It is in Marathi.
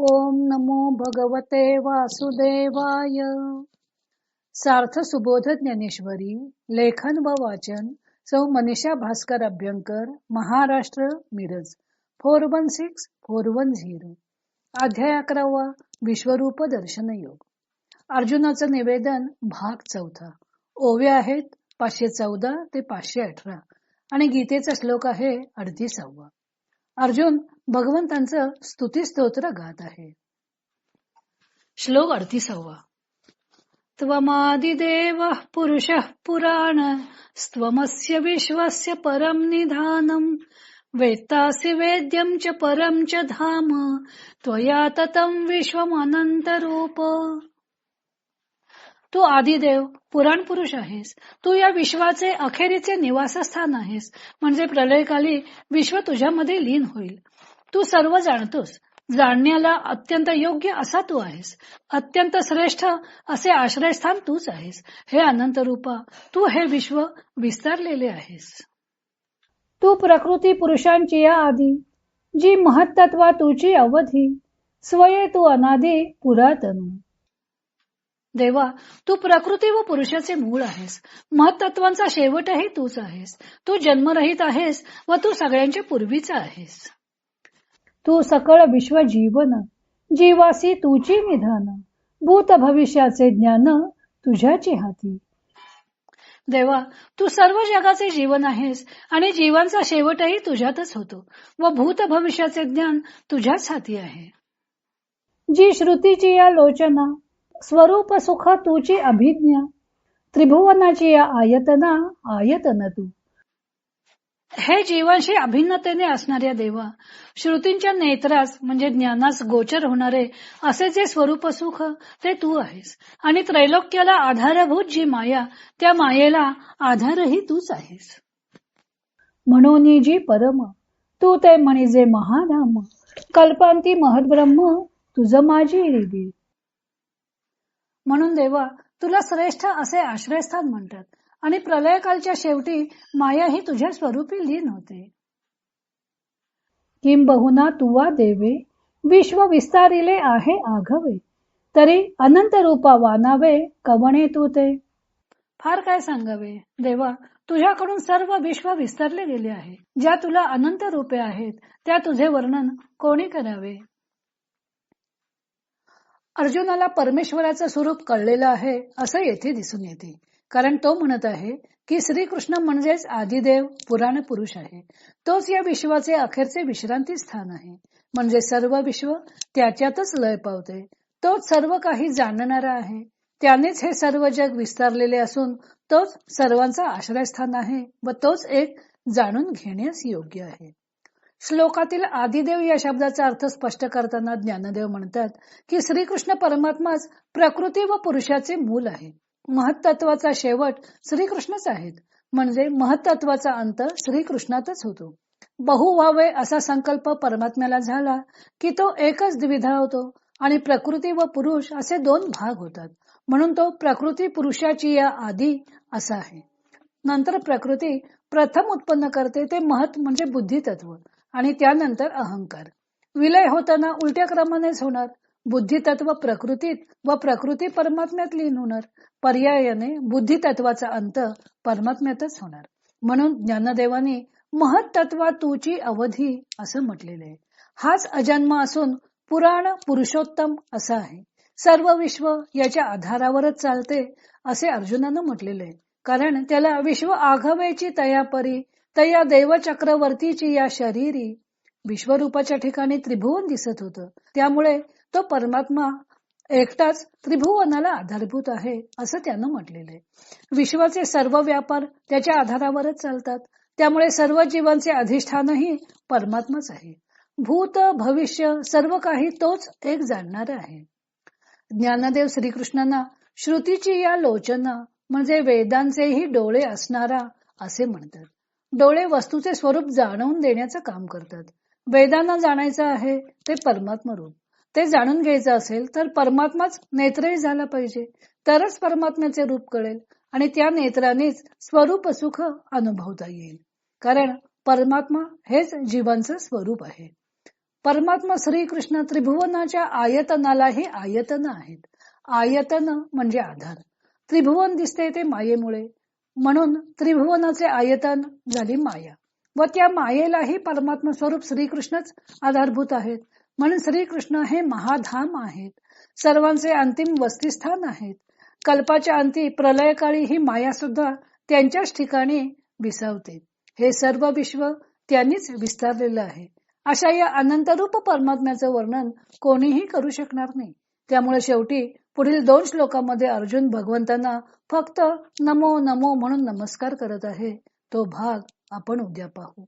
ओम नमो भगवते वासुदेवाय. सार्थ सुबोध ज्ञानेश्वरी लेखन व वाचन सौ Manisha Bhaskar Abhyankar Maharashtra Miraj four one six four one zero. अध्याय अकरावा विश्वरूप दर्शन योग. अर्जुनाचं निवेदन भाग चौथा. ओवे आहेत पाचशे चौदा ते पाचशे अठरा. आणि गीतेचा श्लोक आहे अडतीसावा अर्जुन भगवंतांचं स्तुती स्तोत्र गात आहे. श्लोक अडतीसावा. त्वमादिदेव पुरुष पुराण स्वमस्य विश्वस्य परम निधानम वेत्तासि वेद्यम च परम च धाम त्वया ततम विश्वमनन्तरूप। तू आदिदेव पुराण पुरुष आहेस. तू या विश्वाचे अखेरीचे निवासस्थान आहेस. म्हणजे प्रलयकाली विश्व तुझ्यामध्ये लीन होईल. तू सर्व जाणतोस. जाणण्याला अत्यंत योग्य असा तू आहेस. अत्यंत श्रेष्ठ असे आश्रयस्थान तूच आहेस. हे अनंत रूपा तू हे विश्व विस्तारलेले आहेस. तू प्रकृती पुरुषांची या आधी जी महत्त्वा तुझी अवधी स्वये तू अनादी पुरातन. देवा तू प्रकृती व पुरुषाचे मूळ आहेस. महत्त्वांचा शेवटही तूच आहेस. तू जन्मरहित आहेस व तू सगळ्यांच्या पूर्वीचा आहेस. तू सकळ विश्व जीवन जीवासी तुची निधान भूत भविष्याचे ज्ञान तुझ्याची हाती. देवा तू सर्व जगाचे जीवन आहेस आणि जीवांचा शेवटही तुझ्यातच होतो व भूत भविष्याचे ज्ञान तुझ्याच हाती आहे. जी श्रुतीची या लोचना स्वरूप सुख तुची अभिज्ञा. त्रिभुवनाची या आयतना आयतन तू. हे जीवांशी अभिन्नतेने असणाऱ्या देवा श्रुतींच्या नेत्रास म्हणजे ज्ञानास गोचर होणारे असे जे स्वरूप सुख ते तू आहेस. आणि त्रैलोक्याला आधारभूत जी माया त्या मायेला आधारही तूच आहेस. म्हणून जी परम तू ते म्हणजे महाधाम कल्पांती महद्ब्रह्म तुझ माझी रिदी म्हणून देवा तुला श्रेष्ठ असे आश्रयस्थान म्हणतात आणि प्रलयकालच्या शेवटी माया ही तुझ्या स्वरूपी लीन होते. किंबहुना तुवा देवे विश्व विस्तारिले आहे आघवे तरी अनंत रूपा वानावे कवणे तू ते? फार काय सांगावे? देवा तुझ्याकडून सर्व विश्व विस्तारले गेले आहे. ज्या तुला अनंत रूपे आहेत त्या तुझे वर्णन कोणी करावे? अर्जुनाला परमेश्वराचं स्वरूप कळलेलं आहे असं येथे दिसून येते. कारण तो म्हणत आहे की श्रीकृष्ण म्हणजेच आदिदेव पुराण पुरुष आहे. तोच या विश्वाचे अखेरचे विश्रांती स्थान आहे. म्हणजे सर्व विश्व त्याच्यातच लय पावते. तोच सर्व काही जाणणारा आहे. त्यानेच हे सर्व जग विस्तारलेले असून तोच सर्वांचा आश्रयस्थान आहे व तोच एक जाणून घेण्यास योग्य आहे. श्लोकातील आदिदेव या शब्दाचा अर्थ स्पष्ट करताना ज्ञानदेव म्हणतात की श्रीकृष्ण परमात्माच प्रकृती व पुरुषाचे मूल आहे. महत्त्वाचा शेवट श्रीकृष्णच आहेत. म्हणजे महत्त्वाचा अंत श्रीकृष्णातच होतो. बहु व्हावे असा संकल्प परमात्म्याला झाला की तो एकच द्विधा होतो आणि प्रकृती व पुरुष असे दोन भाग होतात. म्हणून तो प्रकृती पुरुषाची या आधी असा आहे. नंतर प्रकृती प्रथम उत्पन्न करते ते महत् म्हणजे बुद्धी तत्व आणि त्यानंतर अहंकार. विलय होताना उलट्या क्रमानेच होणार. बुद्धी तत्व प्रकृतीत व प्रकृती परमात्म्यात लीन होणार. पर्यायाने बुद्धी तत्वाचा अंत परमात्म्यातच होणार. म्हणून ज्ञानदेवाने महत्त्वा तुची अवधी असं म्हटलेलं आहे. हाच अजन्म असून पुराण पुरुषोत्तम असा आहे. सर्व विश्व याच्या आधारावरच चालते असे अर्जुनानं म्हटलेले आहे. कारण त्याला विश्व आघावेची तयापरी तर या चक्रवर्तीची या शरीरी विश्वरूपाच्या ठिकाणी त्रिभुवन दिसत होतं. त्यामुळे तो परमात्मा एकटाच त्रिभुवनाला आधारभूत आहे असं त्यानं म्हटलेलं आहे. विश्वाचे सर्व व्यापार त्याच्या आधारावरच चालतात. त्यामुळे सर्व जीवांचे अधिष्ठानही परमात्माच आहे. भूत भविष्य सर्व काही तोच एक जाणणार आहे. ज्ञानदेव श्रीकृष्णांना श्रुतीची या लोचना म्हणजे वेदांचेही डोळे असणारा असे म्हणतात. डोळे वस्तूचे स्वरूप जाणवून देण्याचं काम करतात. वेदांना जाणायचं आहे ते परमात्मा रूप. ते जाणून घ्यायचं असेल तर परमात्माच नेत्रही झाला पाहिजे. तरच परमात्म्याचे रूप कळेल आणि त्या नेत्रानेच स्वरूप सुख अनुभवता येईल. कारण परमात्मा हेच जीवांचं स्वरूप आहे. परमात्मा श्रीकृष्ण त्रिभुवनाच्या आयतनालाही आयतन आहेत. आयतन म्हणजे आधार. त्रिभुवन दिसते ते मायेमुळे. म्हणून त्रिभुवनाचे आयतन झाली माया. व त्या मायेलाही परमात्मा स्वरूप श्रीकृष्णच आधारभूत आहेत. म्हणून श्रीकृष्ण हे महाधाम आहेत. सर्वांचे अंतिम वस्तीस्थान आहेत. कल्पाच्या अंती प्रलयकाळी ही माया सुद्धा त्यांच्याच ठिकाणी विसावते. हे सर्व विश्व त्यांनीच विस्तारलेलं आहे. अशा या अनंतरूप परमात्म्याचं वर्णन कोणीही करू शकणार नाही. त्यामुळे शेवटी पुढील दोन श्लोकामध्ये अर्जुन भगवंतांना फक्त नमो नमो म्हणून नमस्कार करत आहे. तो भाग आपण उद्या पाहू.